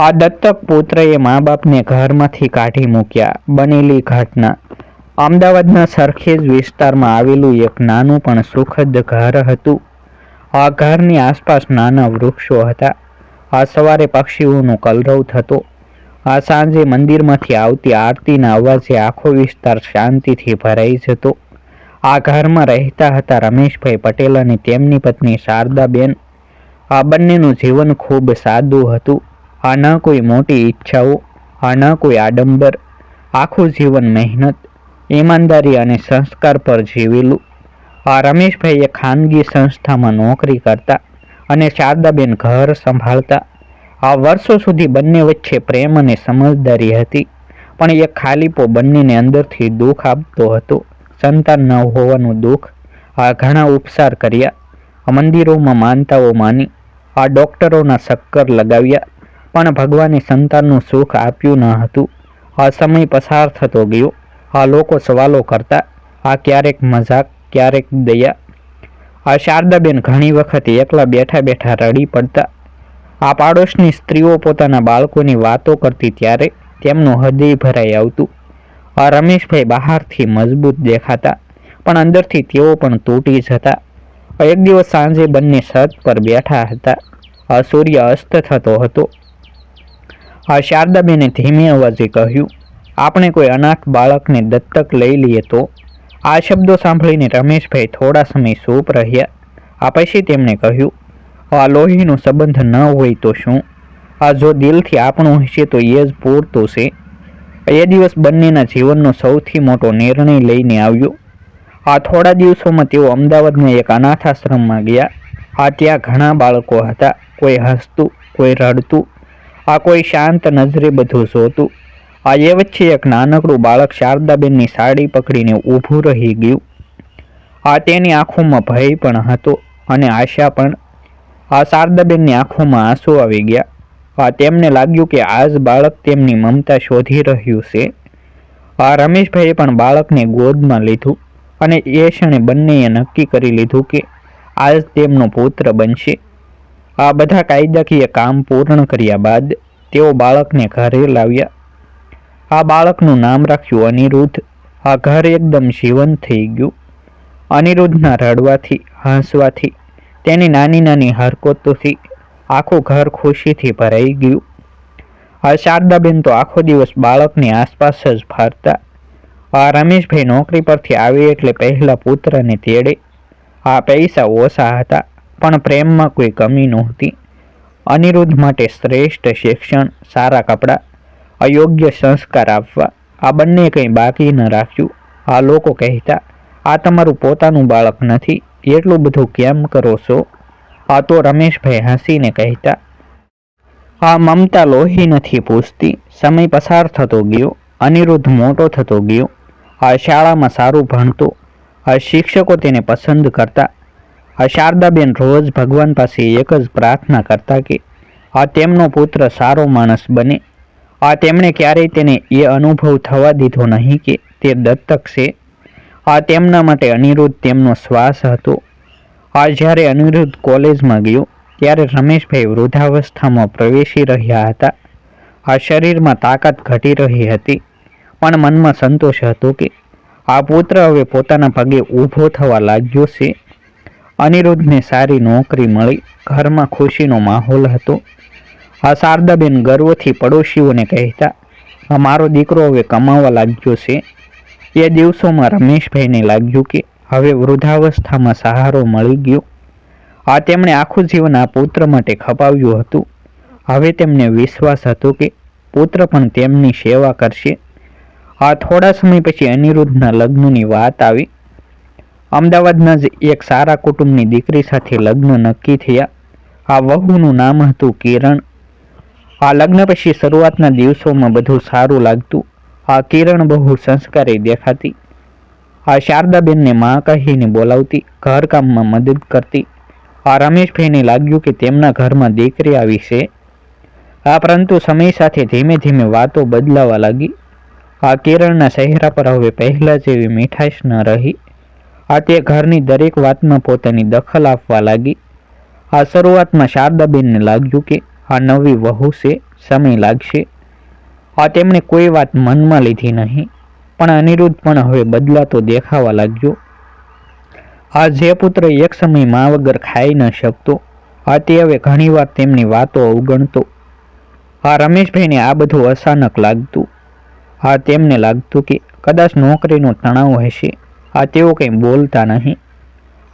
આ દત્તક પુત્રએ મા બાપને ઘરમાંથી કાઢી મૂક્યા. બનેલી ઘટના. અમદાવાદના સરખેજ વિસ્તારમાં આવેલું એક નાનું પણ સુખદ ઘર હતું. આ ઘરની આસપાસ નાના વૃક્ષો હતા. આ સવારે પક્ષીઓનો કલરવ થતો. આ સાંજે મંદિરમાંથી આવતી આરતીના અવાજે આખો વિસ્તાર શાંતિથી ભરાઈ જતો. આ ઘરમાં રહેતા હતા રમેશભાઈ પટેલ અને તેમની પત્ની શારદાબેન. આ બંનેનું જીવન ખૂબ સાદું હતું. આ ન કોઈ મોટી ઈચ્છાઓ, આ ન કોઈ આડંબર, આખું જીવન મહેનત, ઈમાનદારી અને સંસ્કાર પર જીવેલું. આ રમેશભાઈએ ખાનગી સંસ્થામાં નોકરી કરતા અને શારદાબેન ઘર સંભાળતા. આ વર્ષો સુધી બંને વચ્ચે પ્રેમ અને સમજદારી હતી, પણ એ ખાલીપો બંનેને અંદરથી દુઃખ આપતો હતો. સંતાન ન હોવાનું દુઃખ, આ ઘણા ઉપચાર કર્યા. મંદિરોમાં માનતાઓ માની, આ ડોક્ટરોના ચક્કર લગાવ્યા. પણ ભગવાને સંતાનનું સુખ આપ્યું ન હતું. આ સમય પસાર થતો ગયો. આ લોકો સવાલો કરતા, આ ક્યારેક મજાક, ક્યારેક દયા. આ શારદાબેન ઘણી વખત એકલા બેઠા બેઠા રડી પડતા. આ પાડોશની સ્ત્રીઓ પોતાના બાળકોની વાતો કરતી ત્યારે તેમનું હૃદય ભરાઈ આવતું. આ રમેશભાઈ બહારથી મજબૂત દેખાતા, પણ અંદરથી તેઓ પણ તૂટી જતા. એક દિવસ સાંજે બંને છત પર બેઠા હતા. આ સૂર્ય અસ્ત થતો હતો. આ શારદાબેને ધીમે અવાજે કહ્યું, આપણે કોઈ અનાથ બાળકને દત્તક લઈ લઈએ તો? આ શબ્દો સાંભળીને રમેશભાઈ થોડા સમય સૂપ રહ્યા. આ પછી તેમણે કહ્યું, આ લોહીનો સંબંધ ન હોય તો શું? આ જો દિલથી આપણું હશે તો એ જ પૂરતું છે. એ દિવસ બંનેના જીવનનો સૌથી મોટો નિર્ણય લઈને આવ્યો. આ થોડા દિવસોમાં તેઓ અમદાવાદના એક અનાથ આશ્રમમાં ગયા. આ ત્યાં ઘણા બાળકો હતા. કોઈ હસતું, કોઈ રડતું આ કોઈ શાંત નજરે બધું જોતું આ એ વચ્ચે એક નાનકડું બાળક શારદાબેનની સાડી પકડીને ઊભું રહી ગયું. આ તેની આંખોમાં ભય પણ હતો અને આશા પણ. આ શારદાબેનની આંખોમાં આંસુ આવી ગયા. આ તેમને લાગ્યું કે આજ બાળક તેમની મમતા શોધી રહ્યું છે. આ રમેશભાઈએ પણ બાળકને ગોદમાં લીધું અને એ ક્ષણે બંનેએ નક્કી કરી લીધું કે આજ તેમનો પુત્ર બનશે. આ બધા કાયદાકીય કામ પૂર્ણ કર્યા બાદ તેઓ બાળકને ઘરે લાવ્યા. આ બાળકનું નામ રાખ્યું અનિરુદ્ધ. આ ઘર એકદમ જીવંત થઈ ગયું. અનિરુદ્ધના રડવાથી, હસવાથી, તેની નાની નાની હરકતોથી આખું ઘર ખુશીથી ભરાઈ ગયું. આ શારદાબેન તો આખો દિવસ બાળકની આસપાસ જ ફરતા. આ રમેશભાઈ નોકરી પરથી આવે એટલે પહેલા પુત્રને તેડે. આ પૈસા ઓછા હતા. પણ પ્રેમમાં કોઈ કમી નહોતી. અનિરુદ્ધ માટે શ્રેષ્ઠ શિક્ષણ, સારા કપડાં, અયોગ્ય સંસ્કાર આપવા, આ બંને કંઈ બાકી ન રાખ્યું. આ લોકો કહેતા, આ તમારું પોતાનું બાળક નથી, એટલું બધું કેમ કરો છો? આ તો રમેશભાઈ હસીને કહેતા, આ મમતા લોહી નથી પૂછતી, સમય પસાર થતો ગયો, અનિરુદ્ધ મોટો થતો ગયો. આ શાળામાં સારું ભણતો, આ શિક્ષકો તેને પસંદ કરતા આ શારદાબેન રોજ ભગવાન પાસે એક જ પ્રાર્થના કરતા કે, આ તેમનો પુત્ર સારો માણસ બને. આ તેમણે ક્યારેય તેને એ અનુભવ થવા દીધો નહીં કે તે દત્તક છે. આ તેમના માટે અનિરુદ્ધ તેમનો શ્વાસ હતો. આ જ્યારે અનિરુદ્ધ કોલેજમાં ગયો, ત્યારે રમેશભાઈ વૃદ્ધાવસ્થામાં પ્રવેશી રહ્યા હતા. આ શરીરમાં તાકાત ઘટી રહી હતી, પણ મનમાં સંતોષ હતો કે, આ પુત્ર હવે પોતાના પગે ઊભો થવા લાગ્યો છે. અનિરુદ્ધને સારી નોકરી મળી. ઘરમાં ખુશીનો માહોલ હતો. આ શારદાબેન ગર્વથી પડોશીઓને કહેતા, આ મારો દીકરો હવે કમાવા લાગ્યો છે. એ દિવસોમાં રમેશભાઈને લાગ્યું કે હવે વૃદ્ધાવસ્થામાં સહારો મળી ગયો. આ તેમણે આખું જીવન આ પુત્ર માટે ખપાવ્યું હતું. હવે તેમને વિશ્વાસ હતો કે પુત્ર પણ તેમની સેવા કરશે. આ થોડા સમય પછી અનિરુદ્ધના લગ્નની વાત આવી. અમદાવાદના જ એક સારા કુટુંબની દીકરી સાથે લગ્ન નક્કી થયા. આ વહુનું નામ હતું કિરણ. આ લગ્ન પછી શરૂઆતના દિવસોમાં બધું સારું લાગતું. આ કિરણ બહુ સંસ્કારી દેખાતી. આ શારદાબેનને માં કહીને બોલાવતી ઘરકામમાં મદદ કરતી. આ રમેશભાઈને લાગ્યું કે તેમના ઘરમાં દીકરી આવી છે. આ પરંતુ સમય સાથે ધીમે ધીમે વાતો બદલાવા લાગી. આ કેરળના ચહેરા પર હવે પહેલાં જેવી મીઠાશ ન રહી. આ તે ઘરની દરેક વાતમાં પોતાની દખલ આપવા લાગી. આ શરૂઆતમાં શારદાબેનને લાગ્યું કે આ નવી વહુ છે, સમય લાગશે. આ તેમણે કોઈ વાત મનમાં લીધી નહીં, પણ અનિરુદ્ધ પણ હવે બદલાતો દેખાવા લાગ્યો. આ જે પુત્ર એક સમય મા વગર ખાઈ ન શકતો, આ તે હવે ઘણીવાર તેમની વાતો અવગણતો. આ રમેશભાઈને આ બધું અચાનક લાગતું. આ તેમને લાગતું કે કદાચ નોકરીનો તણાવ હશે. આ તેઓ કંઈ બોલતા નહીં.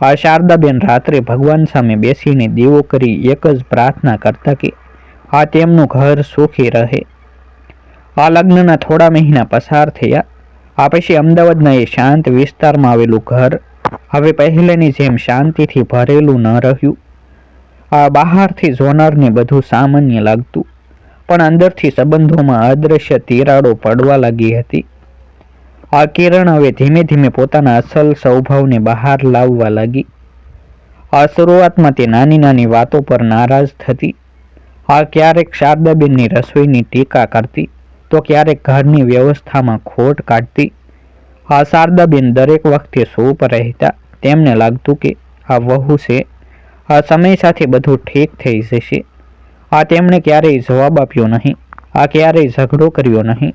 આ શારદાબેન રાત્રે ભગવાન સામે બેસીને દેવો કરી એક જ પ્રાર્થના કરતા કે આ તેમનું ઘર સુખી રહે. આ લગ્નના થોડા મહિના પસાર થયા. આ પછી અમદાવાદના એ શાંત વિસ્તારમાં આવેલું ઘર હવે પહેલેની જેમ શાંતિથી ભરેલું ન રહ્યું. આ બહારથી જોનારને બધું સામાન્ય લાગતું, પણ અંદરથી સંબંધોમાં અદ્રશ્ય તિરાડો પડવા લાગી હતી. આ કિરણ હવે ધીમે ધીમે પોતાના અસલ સ્વભાવને બહાર લાવવા લાગી. આ શરૂઆતમાં તે નાની નાની વાતો પર નારાજ થતી. આ ક્યારેક શારદાબેનની રસોઈની ટીકા કરતી તો ક્યારેક ઘરની વ્યવસ્થામાં ખોટ કાઢતી. આ શારદાબેન દરેક વખતે સૂપ રહેતા. તેમને લાગતું કે આ વહુ છે. આ સમય સાથે બધું ઠીક થઈ જશે. આ તેમણે ક્યારેય જવાબ આપ્યો નહીં. આ ક્યારેય ઝઘડો કર્યો નહીં.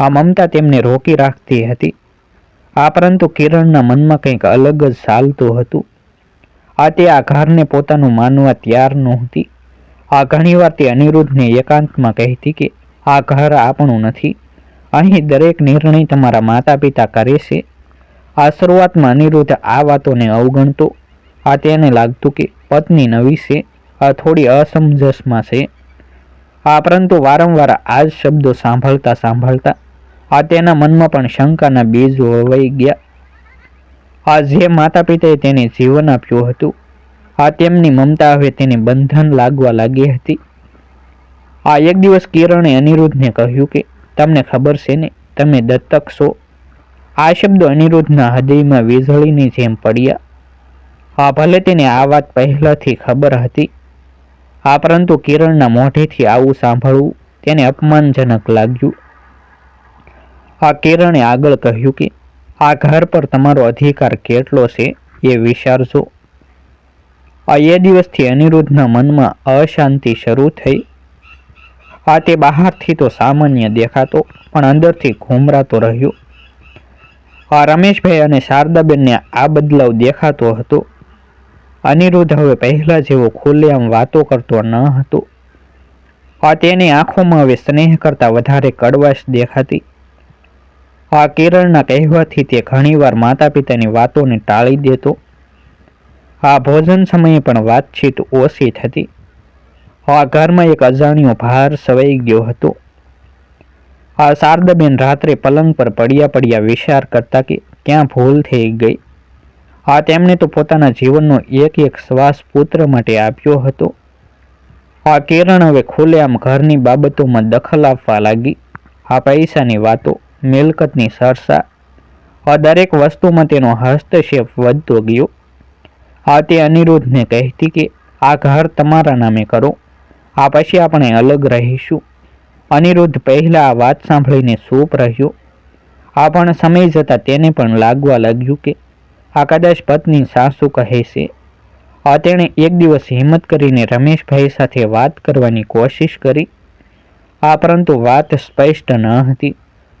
આ મમતા તેમને રોકી રાખતી હતી. આ પરંતુ કિરણના મનમાં કંઈક અલગ જ ચાલતું હતું. આ તે આ ઘરને પોતાનું માનવા તૈયાર નહોતી. આ ઘણીવાર તે અનિરુદ્ધને એકાંતમાં કહેતી કે, આ ઘર આપણું નથી. અહીં દરેક નિર્ણય તમારા માતા પિતા કરે છે. આ શરૂઆતમાં અનિરુદ્ધ આ વાતોને અવગણતો. આ તેને લાગતું કે, પત્ની નવી છે. આ થોડી અસમંજસમાં છે. આ પરંતુ વારંવાર આ જ શબ્દો સાંભળતા સાંભળતા આ તેના મનમાં પણ શંકાના બીજ વવાઈ ગયા. આ જે માતા પિતાએ તેને જીવન આપ્યું હતું, આ તેમની મમતા હવે તેને બંધન લાગવા લાગી હતી. આ એક દિવસ કિરણે અનિરુદ્ધને કહ્યું કે, તમને ખબર છે ને, તમે દત્તક છો? આ શબ્દો અનિરુદ્ધના હૃદયમાં વીજળીની જેમ પડ્યા. હા ભલે તેને આ વાત પહેલાથી ખબર હતી, આ પરંતુ કિરણના મોઢેથી આવું સાંભળવું તેને અપમાનજનક લાગ્યું. આ કિરણે આગળ કહ્યું કે, આ ઘર પર તમારો અધિકાર કેટલો છે એ વિચારજો. આ એ દિવસથી અનિરુદ્ધના મનમાં અશાંતિ શરૂ થઈ. આ તે બહારથી તો સામાન્ય દેખાતો, પણ અંદરથી ઘૂમરાતો રહ્યો. આ રમેશભાઈ અને શારદાબેનને આ બદલાવ દેખાતો હતો. અનિરુદ્ધ હવે પહેલા જેવો ખુલ્લેઆમ વાતો કરતો ન હતો. આ તેની આંખોમાં હવે સ્નેહ કરતા વધારે કડવાશ દેખાતી. આ કેરળના કહેવાથી તે ઘણીવાર માતા પિતાની વાતોને ટાળી દેતો. આ ભોજન સમયે પણ વાતચીત ઓછી થતી. આ ઘરમાં એક અજાણ્યો ભાર સવાઈ ગયો હતો. આ શારદાબેન રાત્રે પલંગ પર પડ્યા પડ્યા વિચાર કરતા કે ક્યાં ભૂલ થઈ ગઈ. આ તેમણે તો પોતાના જીવનનો એક એક શ્વાસ પુત્ર માટે આપ્યો હતો. આ કિરણ હવે ખુલ્લેઆમ ઘરની બાબતોમાં દખલ આપવા લાગી. આ પૈસાની વાતો મિલકતની સરસા. આ દરેક વસ્તુમાં તેનો હસ્તક્ષેપ વધતો ગયો. આ તે અનિરુદ્ધને કહેતી કે, આ ઘર તમારા નામે કરો. આ પછી આપણે અલગ રહીશું. અનિરુદ્ધ પહેલાં આ વાત સાંભળીને સૂપ રહ્યો. આ પણ સમય જતાં તેને પણ લાગવા લાગ્યું કે, આ કદાચ પત્ની સાસુ કહે છે. આ તેણે એક દિવસ હિંમત કરીને રમેશભાઈ સાથે વાત કરવાની કોશિશ કરી. આ પરંતુ વાત સ્પષ્ટ ન હતી.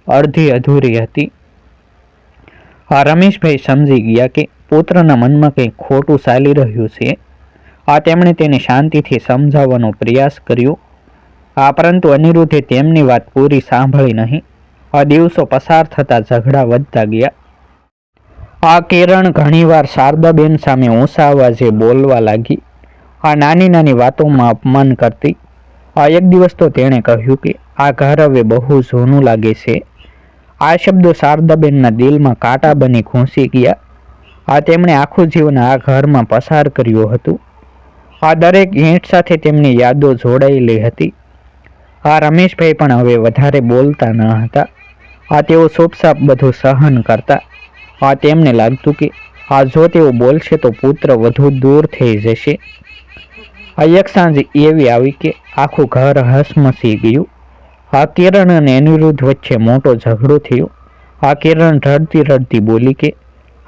અડધી અધૂરી હતી. આ રમેશભાઈ સમજી ગયા કે પુત્રના મનમાં કંઈક ખોટું ચાલી રહ્યું છે. આ તેમણે તેને શાંતિથી સમજાવવાનો પ્રયાસ કર્યો. આ પરંતુ અનિરુદ્ધે તેમની વાત પૂરી સાંભળી નહીં. આ દિવસો પસાર થતા ઝઘડા વધતા ગયા. આ કિરણ ઘણીવાર શારદાબેન સામે ઊંચા અવાજે બોલવા લાગી. આ નાની નાની વાતોમાં અપમાન કરતી. આ એક દિવસ તો તેણે કહ્યું કે આ ઘર હવે બહુ જૂનું લાગે છે. આ શબ્દો શારદાબેનના દિલમાં કાંટા બની ઘૂંસી ગયા. આ તેમણે આખું જીવન આ ઘરમાં પસાર કર્યું હતું. આ દરેક ઈંટ સાથે તેમની યાદો જોડાયેલી હતી. આ રમેશભાઈ પણ હવે વધારે બોલતા ન હતા. આ તેઓ સોપસાપ બધું સહન કરતા. આ તેમને લાગતું કે આ જો તેઓ બોલશે તો પુત્ર વધુ દૂર થઈ જશે. આ એક સાંજ એવી આવી કે આખું ઘર હસમસી ગયું. આ કિરણ અને અનિરુદ્ધ વચ્ચે મોટો ઝઘડો થયો. આ કિરણ રડતી રડતી બોલી કે,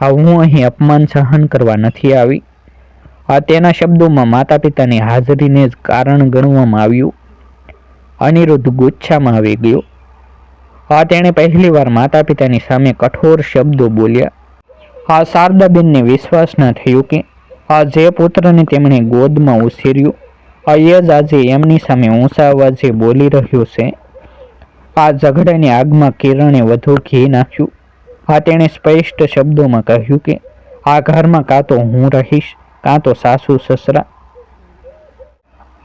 આ હું અહીં અપમાન સહન કરવા નથી આવી. આ તેના શબ્દોમાં માતા પિતાની હાજરીને જ કારણ ગણવામાં આવ્યું. અનિરુદ્ધ ગુચ્છામાં આવી ગયો. આ તેણે પહેલીવાર માતા પિતાની સામે કઠોર શબ્દો બોલ્યા. આ શારદાબેનને વિશ્વાસ ન થયો કે, આ જે પુત્રને તેમણે ગોદમાં ઉછેર્યું, આ એ જ આજે એમની સામે ઊંચા અવાજે બોલી રહ્યો છે. આ ઝઘડાની આગમાં કિરણે વધુ ઘી નાખ્યું. આ તેણે સ્પષ્ટ શબ્દોમાં કહ્યું કે, આ ઘરમાં કાં તો હું રહીશ, કાં તો સાસુ, સસરા.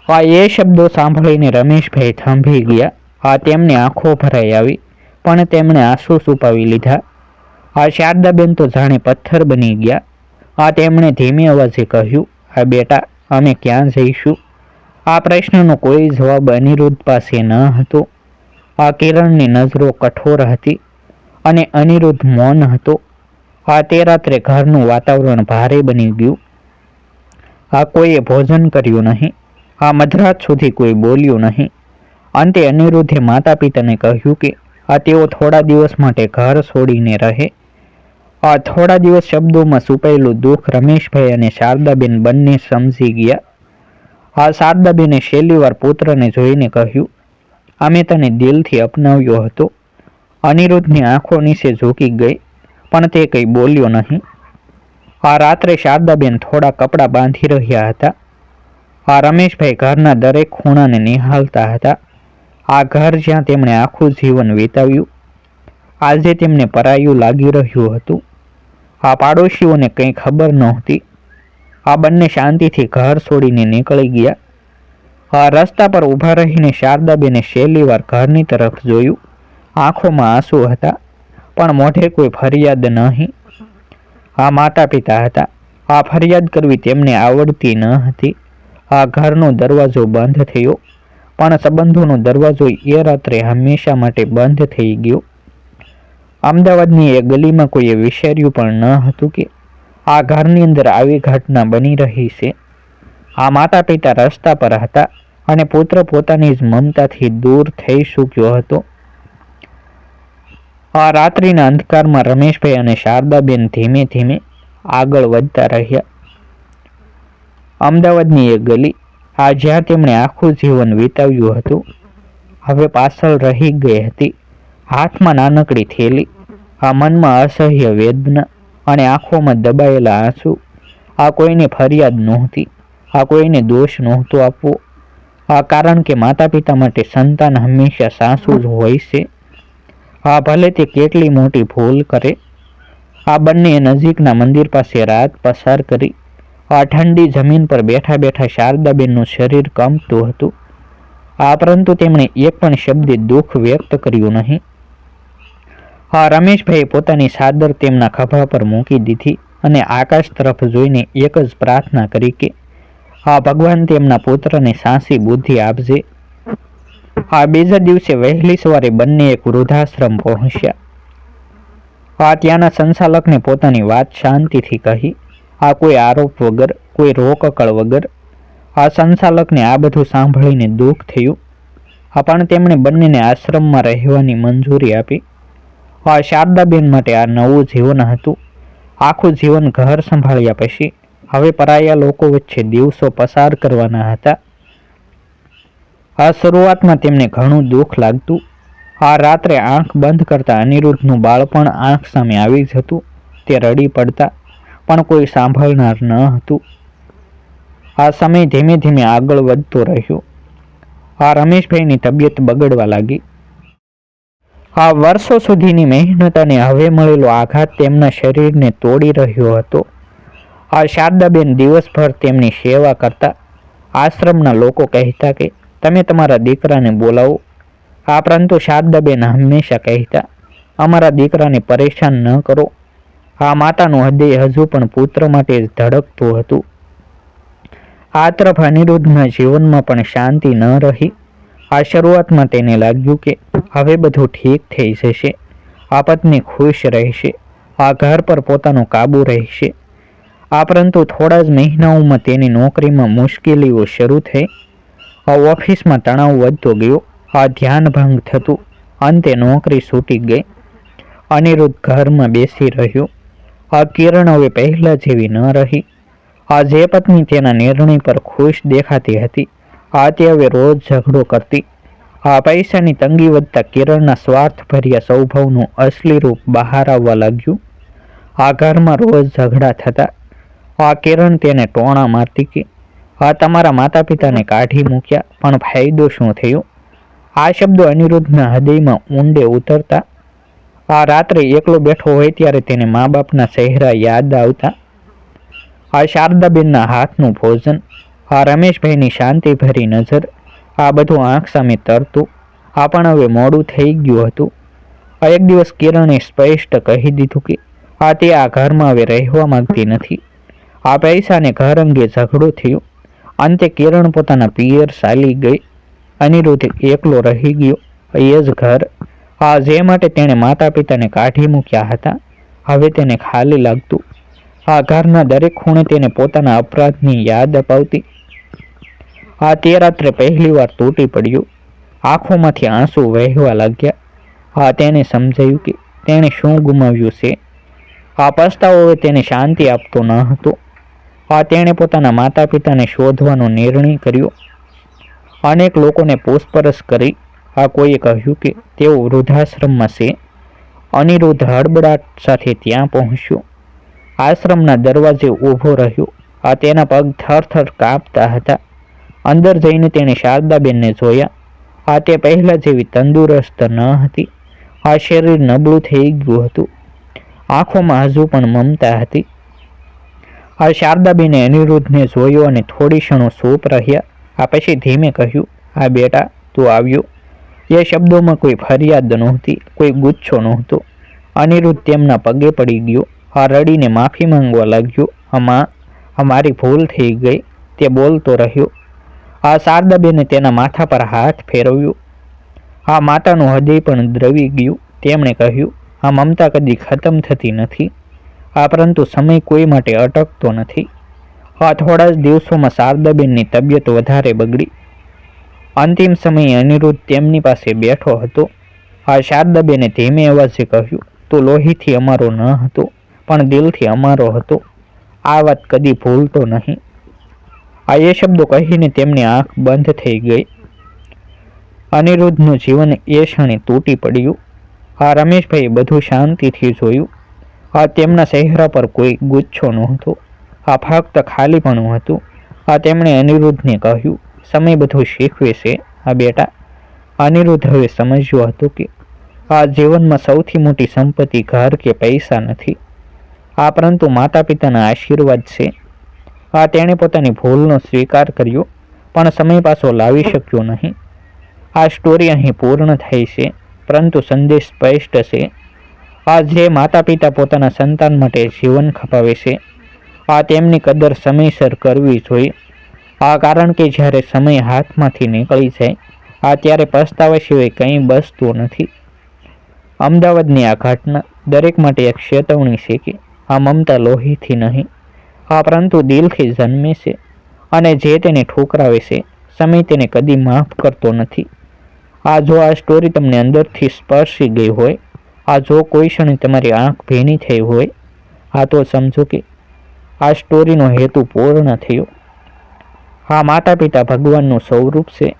આ એ શબ્દો સાંભળીને રમેશભાઈ થંભી ગયા. આ તેમની આંખો ભરાઈ આવી, પણ તેમણે આંસુ છુપાવી લીધા. આ શારદાબેન તો જાણે પથ્થર બની ગયા. આ તેમણે ધીમે અવાજે કહ્યું આ બેટા, અમે ક્યાં જઈશું? આ પ્રશ્નનો કોઈ જવાબ અનિરુદ્ધ પાસે ન હતો. આ કિરણની નજરો કઠોર હતી અને અનિરુદ્ધ મૌન હતો. આ તે રાત્રે ઘરનું વાતાવરણ ભારે બની ગયું. આ કોઈએ ભોજન કર્યું નહીં. આ મધરાત સુધી કોઈ બોલ્યું નહીં. અંતે અનિરુદ્ધે માતા પિતાને કહ્યું કે આ તેઓ થોડા દિવસ માટે ઘર છોડીને રહે. આ થોડા દિવસ શબ્દોમાં સુપાયેલું દુઃખ રમેશભાઈ અને શારદાબેન બંને સમજી ગયા. આ શારદાબેને છેલ્લીવાર પુત્રને જોઈને કહ્યું અમે તને દિલથી અપનાવ્યો હતો. અનિરુદ્ધની આંખો નીચે ઝૂકી ગઈ, પણ તે કંઈ બોલ્યો નહીં. આ રાત્રે શારદાબેન થોડા કપડાં બાંધી રહ્યા હતા. આ રમેશભાઈ ઘરના દરેક ખૂણાને નિહાળતા હતા. આ ઘર જ્યાં તેમણે આખું જીવન વિતાવ્યું, આજે તેમને પરાયું લાગી રહ્યું હતું. આ પાડોશીઓને કંઈ ખબર નહોતી. આ બંને શાંતિથી ઘર છોડીને નીકળી ગયા. રસ્તા પર ઊભા રહીને શારદાબેને છેલ્લીવાર ઘરની તરફ જોયું. આંખોમાં આંસુ હતા, પણ મોઢે કોઈ ફરિયાદ નહીં આ માતા પિતા હતા. આ ફરિયાદ કરવી તેમને આવડતી ન હતી. આ ઘરનો દરવાજો બંધ થયો, પણ સંબંધોનો દરવાજો એ રાત્રે હંમેશા માટે બંધ થઈ ગયો. અમદાવાદની એ ગલીમાં કોઈએ વિચાર્યું પણ ન હતું કે આ ઘરની અંદર આવી ઘટના બની રહી છે. આ માતા પિતા રસ્તા પર હતા અને પુત્ર પોતાની જ મમતાથી દૂર થઈ ચૂક્યો હતો. આ રાત્રિના અંધકારમાં રમેશભાઈ અને શારદાબેન ધીમે ધીમે આગળ વધતા રહ્યા. અમદાવાદની એ ગલી, આ જ્યાં તેમણે આખું જીવન વિતાવ્યું હતું, હવે પાછળ રહી ગઈ હતી. હાથમાં નાનકડી થેલી, આ મનમાં અસહ્ય વેદના અને આંખોમાં દબાયેલા આંસુ, આ કોઈને ફરિયાદ નહોતી. આ કોઈને દોષ નહોતો આપવો. આ કારણ કે માતા પિતા માટે સંતાન હંમેશા સાસુ જ હોય છે. આ ભલે તે કેટલી મોટી ભૂલ કરે. આ બંને નજીકના મંદિર પાસે રાત પસાર કરી. આ ઠંડી જમીન પર બેઠા બેઠા શારદાબેનનું શરીર કંપતું હતું. આ પરંતુ તેમણે એક પણ શબ્દે દુઃખ વ્યક્ત કર્યું નહીં. હા રમેશભાઈ પોતાની સાદર તેમના ખભા પર મૂકી દીધી અને આકાશ તરફ જોઈને એક જ પ્રાર્થના કરી કે આ ભગવાન તેમના પુત્રને સાંસી બુદ્ધિ આપજે આ બીજા દિવસે વહેલી સવારે બંને એક વૃદ્ધાશ્રમ પહોંચ્યા. આ ત્યાંના સંચાલકને પોતાની વાત શાંતિથી કહી. આ કોઈ આરોપ વગર, કોઈ રોકકળ વગર. આ સંચાલકને આ બધું સાંભળીને દુઃખ થયું. આ પણ તેમણે બંનેને આશ્રમમાં રહેવાની મંજૂરી આપી. આ શારદાબેન માટે આ નવું જીવન હતું. આખું જીવન ઘર સંભાળ્યા પછી હવે પરાયા લોકો વચ્ચે દિવસો પસાર કરવાના હતા. આ શરૂઆતમાં તેમને ઘણું દુઃખ લાગતું. આ રાત્રે આંખ બંધ કરતા અનિરુદ્ધનું બાળપણ આંખ સામે આવી જતું તે રડી પડતા પણ કોઈ સાંભળનાર ન હતું. આ સમય ધીમે ધીમે આગળ વધતો રહ્યો. આ રમેશભાઈની તબિયત બગડવા લાગી. આ વર્ષો સુધીની મહેનત અને હવે મળેલો આઘાત તેમના શરીરને તોડી રહ્યો હતો. આ શારદાબેન દિવસભર તેમની સેવા કરતા આશ્રમના લોકો કહેતા કે, તમે તમારા દીકરાને બોલાવો. આ પરંતુ શારદાબેન હંમેશા કહેતા, અમારા દીકરાને પરેશાન ન કરો. આ માતાનું હૃદય હજુ પણ પુત્ર માટે ધડકતું હતું. આ તરફ અનિરુદ્ધના જીવનમાં પણ શાંતિ ન રહી. આ શરૂઆતમાં તેને લાગ્યું કે, હવે બધું ઠીક થઈ જશે. આ પત્ની ખુશ રહેશે. આ ઘર પર પોતાનો કાબુ રહેશે. આ પરંતુ થોડા જ મહિનાઓમાં તેની નોકરીમાં મુશ્કેલીઓ શરૂ થઈ. આ ઓફિસમાં તણાવ વધતો ગયો. આ ધ્યાનભંગ થતું. અંતે નોકરી છૂટી ગઈ. અનિરુદ્ધ ઘરમાં બેસી રહ્યો. આ કિરણ હવે પહેલાં જેવી ન રહી. આ જે પત્ની તેના નિર્ણય પર ખુશ દેખાતી હતી, આ તે હવે રોજ ઝઘડો કરતી. આ પૈસાની તંગી વધતા કિરણના સ્વાર્થભર્યા સ્વભાવનું અસલી રૂપ બહાર આવવા લાગ્યું. આ ઘરમાં રોજ ઝઘડા થતા. આ કિરણ તેને ટોણા મારતી કે આ તમારા માતા પિતાને કાઢી મૂક્યા. પણ ફાયદો શું થયો? આ શબ્દો અનિરુદ્ધના હૃદયમાં ઊંડે ઉતરતા. આ રાત્રે એકલો બેઠો હોય ત્યારે તેને મા બાપના ચહેરા યાદ આવતા. આ શારદાબેનના હાથનું ભોજન. આ રમેશભાઈની શાંતિભરી નજર. આ બધું આંખ સામે તરતું. આ પણ હવે મોડું થઈ ગયું હતું. આ એક દિવસ કિરણે સ્પષ્ટ કહી દીધું કે આ તે આ ઘરમાં હવે રહેવા માંગતી નથી. આ પૈસાને ઘર અંગે ઝઘડો થયો. અંતે કિરણ પોતાના પિયર ચાલી ગઈ. અનિરુદ્ધ એકલો રહી ગયો. એ જ ઘર. આ જે માટે તેણે માતા પિતાને કાઢી મૂક્યા હતા, હવે તેને ખાલી લાગતું. આ ઘરના દરેક ખૂણે તેને પોતાના અપરાધની યાદ અપાવતી. આ તે રાત્રે પહેલી વાર તૂટી પડ્યું. આંખોમાંથી આંસુ વહેવા લાગ્યા. આ તેને સમજાયું કે તેણે શું ગુમાવ્યું છે. આ પસ્તાવો તેને શાંતિ આપતો ન હતો. આ તેણે પોતાના માતા પિતાને શોધવાનો નિર્ણય કર્યો. અનેક લોકોને પૂછપરછ કરી. આ કોઈએ કહ્યું કે તેઓ વૃદ્ધાશ્રમમાં છે. અનિરુદ્ધ હડબડાટ સાથે ત્યાં પહોંચ્યો. આશ્રમના દરવાજે ઊભો રહ્યો. આ તેના પગ થરથર કાપતા હતા. અંદર જઈને તેણે શારદાબેનને જોયા. આ તે પહેલાં જેવી તંદુરસ્ત ન હતી. આ શરીર નબળું થઈ ગયું હતું. આંખોમાં હજુ પણ મમતા હતી. આ શારદાબેને અનિરુદ્ધને જોયો અને થોડી ક્ષણો સૂપ રહ્યા. આ પછી ધીમે કહ્યું આ બેટા, તું આવ્યો. એ શબ્દોમાં કોઈ ફરિયાદ નહોતી, કોઈ ગુચ્છો નહોતો. અનિરુદ્ધ તેમના પગે પડી ગયો. આ રડીને માફી માંગવા લાગ્યો. આમાં અમારી ભૂલ થઈ ગઈ. તે બોલતો રહ્યો. આ શારદાબેને તેના માથા પર હાથ ફેરવ્યો. આ માતાનું હૃદય પણ દ્રવી ગયું. તેમણે કહ્યું, આ મમતા કદી ખતમ થતી નથી. આ પરંતુ સમય કોઈ માટે અટકતો નથી. આ થોડા જ દિવસોમાં શારદાબેનની તબિયત વધારે બગડી. અંતિમ સમયે અનિરુદ્ધ તેમની પાસે બેઠો હતો. આ શારદાબેને ધીમે અવાજે કહ્યું, તો લોહીથી અમારો ન હતો, પણ દિલથી અમારો હતો. આ વાત કદી ભૂલતો નહીં. આ એ શબ્દો કહીને તેમની આંખ બંધ થઈ ગઈ. અનિરુદ્ધનું જીવન એ ક્ષણે તૂટી પડ્યું. આ રમેશભાઈએ બધું શાંતિથી જોયું. આ તેમના ચહેરા પર કોઈ ગુચ્છો નહોતો, આ ફક્ત ખાલીપણું હતું. આ તેમણે અનિરુદ્ધને કહ્યું, સમય બધું શીખવે છે, આ બેટા. અનિરુદ્ધ હવે સમજ્યું હતું કે આ જીવનમાં સૌથી મોટી સંપત્તિ ઘર કે પૈસા નથી. આ પરંતુ માતા પિતાના આશીર્વાદ છે. આ તેણે પોતાની ભૂલનો સ્વીકાર કર્યો, પણ સમય પાછો લાવી શક્યો નહીં. આ સ્ટોરી અહીં પૂર્ણ થઈ છે, પરંતુ સંદેશ સ્પષ્ટ છે. આ જે માતા પિતા પોતાના સંતાન માટે જીવન ખપાવે છે, આ તેમની કદર સમયસર કરવી જોઈએ. આ કારણ કે જ્યારે સમય હાથમાંથી નીકળી જાય, આ ત્યારે પસ્તાવા સિવાય કંઈ બસતું નથી. અમદાવાદની આ ઘટના દરેક માટે એક ચેતવણી છે કે આ મમતા લોહીથી નહીં, આ પરંતુ દિલથી જન્મે છે અને જે તેને ઠોકરાવે છે, સમય તેને કદી માફ કરતો નથી. આ જો આ સ્ટોરી તમને અંદરથી સ્પર્શી ગઈ હોય આ જો કોઈ ક્ષણે તમારી આંખ ભીની થઈ હોય, આ તો સમજો કે આ સ્ટોરીનો હેતુ પૂર્ણ થયો. આ માતા પિતા ભગવાનનું સ્વરૂપ છે.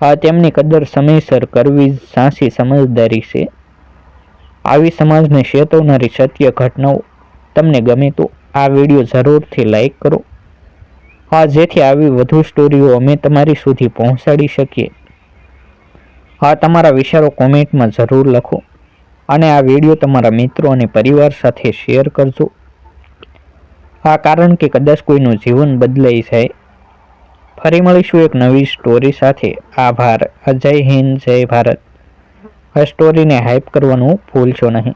આ તેમની કદર સમયસર કરવી સાચી સમજદારી છે. આવી સમાજને ચેતવનારી સત્ય ઘટનાઓ તમને ગમે તો આ વીડિયો જરૂરથી લાઈક કરો. હા, જેથી આવી વધુ સ્ટોરીઓ અમે તમારી સુધી પહોંચાડી શકીએ. હા, તમારા વિચારો કોમેન્ટમાં જરૂર લખો. અને આ વીડિયો તમારા મિત્રો અને પરિવાર સાથે શેર કરજો. આ કારણ કે કદાચ કોઈનું જીવન બદલાઈ જાય. ફરી મળીશું એક નવી સ્ટોરી સાથે. આભાર. જય હિન્દ, જય ભારત. આ સ્ટોરીને હાઇપ કરવાનું ભૂલશો નહીં.